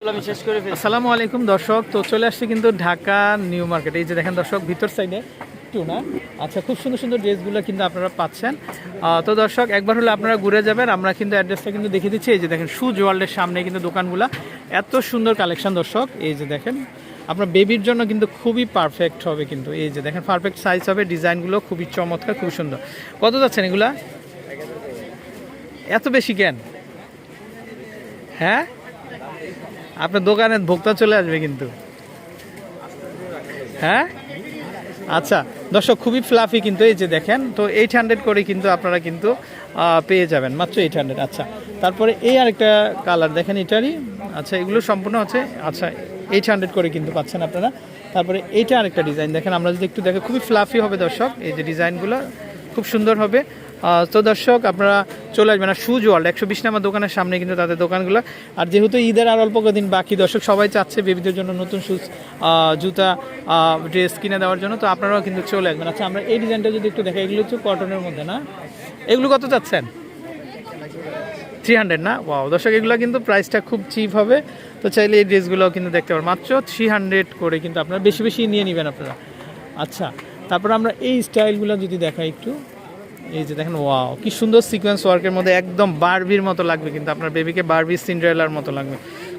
আসসালামু আলাইকুম দর্শক, তো চলে আসছে কিন্তু ঢাকা নিউ মার্কেট। এই যে দেখেন দর্শক, ভিতর সাইডে একটু না? আচ্ছা খুব সুন্দর সুন্দর ড্রেসগুলো কিন্তু আপনারা পাচ্ছেন। তো দর্শক, একবার হলে আপনারা ঘুরে যাবেন। আমরা কিন্তু অ্যাড্রেসটা কিন্তু দেখিয়ে দিচ্ছি। এই যে দেখেন সুজ ওয়ার্ল্ডের সামনে কিন্তু দোকানগুলো। এত সুন্দর কালেকশন দর্শক। এই যে দেখেন, আপনার বেবির জন্য কিন্তু খুবই পারফেক্ট হবে কিন্তু। এই যে দেখেন পারফেক্ট সাইজ হবে। ডিজাইনগুলো খুবই চমৎকার, খুব সুন্দর। কত যাচ্ছেন এগুলা? এত বেশি কেন? হ্যাঁ? আপনার দোকানে ভোক্তা চলে আসবে কিন্তু। হ্যাঁ? আচ্ছা দর্শক, খুবই ফ্লাফি কিন্তু এই যে দেখেন, তো এইট হান্ড্রেড করে কিন্তু আপনারা কিন্তু পেয়ে যাবেন, মাত্র এইট হান্ড্রেড আচ্ছা। তারপরে এই আরেকটা কালার দেখেন এটারই আচ্ছা এগুলো সম্পূর্ণ হচ্ছে আচ্ছা এইট হান্ড্রেড করে কিন্তু পাচ্ছেন আপনারা। তারপরে এইটা আরেকটা ডিজাইন দেখেন, আমরা যদি একটু দেখে, খুবই ফ্লাফি হবে দর্শক, এই যে ডিজাইনগুলো খুব সুন্দর হবে। তো দর্শক, আপনারা চলে আসবেন। আর সুজ ওয়ার্ল্ড একশো বিশ নাম্বার দোকানের সামনে কিন্তু তাদের দোকানগুলো। আর যেহেতু ঈদের আর অল্প কদিন বাকি, দর্শক সবাই চাচ্ছে বেবিদের জন্য নতুন শুজ জুতা ড্রেস কিনে দেওয়ার জন্য। তো আপনারাও কিন্তু চলে আসবেন। আচ্ছা আমরা এই ডিজাইনটা যদি একটু দেখাই, এগুলো হচ্ছে কটনের মধ্যে, না? এগুলো কত চাচ্ছেন? থ্রি হান্ড্রেড না? ওয়াও দর্শক, এগুলো কিন্তু প্রাইসটা খুব চিপ হবে। তো চাইলে এই ড্রেসগুলো কিন্তু দেখতে পারেন। মাত্র থ্রি হান্ড্রেড করে কিন্তু আপনারা বেশি বেশি নিয়ে নেবেন আপনারা। আচ্ছা তারপর আমরা এই স্টাইলগুলো যদি দেখাই একটু। এই যে দেখেন, ওয়াও, কি সুন্দর সিকোয়েন্স ওয়ার্কের মধ্যে একদম বারবির মতো লাগবে কিন্তু আপনার বেবিকে বারবি সিন্ড্রেলার মতো লাগবে।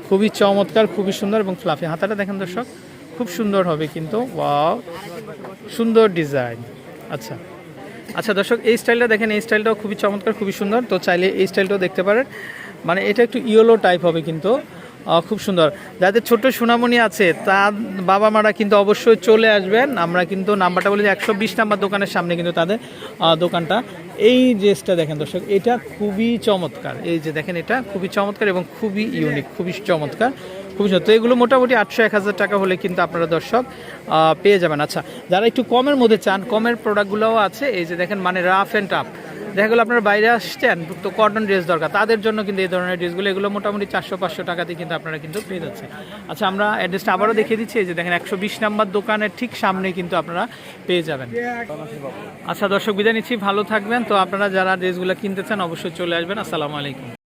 খুবই চমৎকার, খুবই সুন্দর এবং ফ্লাফি হাতাটা দেখেন দর্শক, খুব সুন্দর হবে কিন্তু, ওয়াও, সুন্দর ডিজাইন আচ্ছা আচ্ছা দর্শক, এই স্টাইলটা দেখেন, এই স্টাইলটাও খুবই চমৎকার, খুবই সুন্দর। তো চাইলে এই স্টাইলটাও দেখতে পারেন। মানে এটা একটু ইয়েলো টাইপ হবে কিন্তু। খুব সুন্দর। যাদের ছোট সোনামণি আছে, তার বাবা মারা কিন্তু অবশ্যই চলে আসবেন। আমরা কিন্তু নাম্বারটা বলি একশো বিশ নাম্বার দোকানের সামনে কিন্তু তাদের দোকানটা। এই ড্রেসটা দেখেন দর্শক, এটা খুবই চমৎকার। এই যে দেখেন এটা, খুবই চমৎকার এবং খুবই ইউনিক খুবই চমৎকার, খুবই সুন্দর। তো এগুলো মোটামুটি আটশো এক হাজার টাকা হলে কিন্তু আপনারা দর্শক পেয়ে যাবেন। আচ্ছা যারা একটু কমের মধ্যে চান, কমের প্রোডাক্টগুলোও আছে। এই যে দেখেন মানে রাফ অ্যান্ড টাফ দেখা গেলো আপনারা বাইরে আসছেন, তো কটন ড্রেস দরকার। তাদের জন্য কিন্তু এই ধরনের ড্রেসগুলো এগুলো মোটামুটি চারশো, পাঁচশো টাকাতে কিন্তু আপনারা কিন্তু পেয়ে যাচ্ছে আচ্ছা আমরা অ্যাড্রেসটা আবারও দেখিয়ে দিচ্ছি যে দেখেন একশো বিশ নাম্বার দোকানের ঠিক সামনে কিন্তু আপনারা পেয়ে যাবেন। আচ্ছা দর্শক বিদায় নিচ্ছি, ভালো থাকবেন। তো আপনারা যারা ড্রেসগুলো কিনতে চান, অবশ্যই চলে আসবেন। আসসালামু আলাইকুম।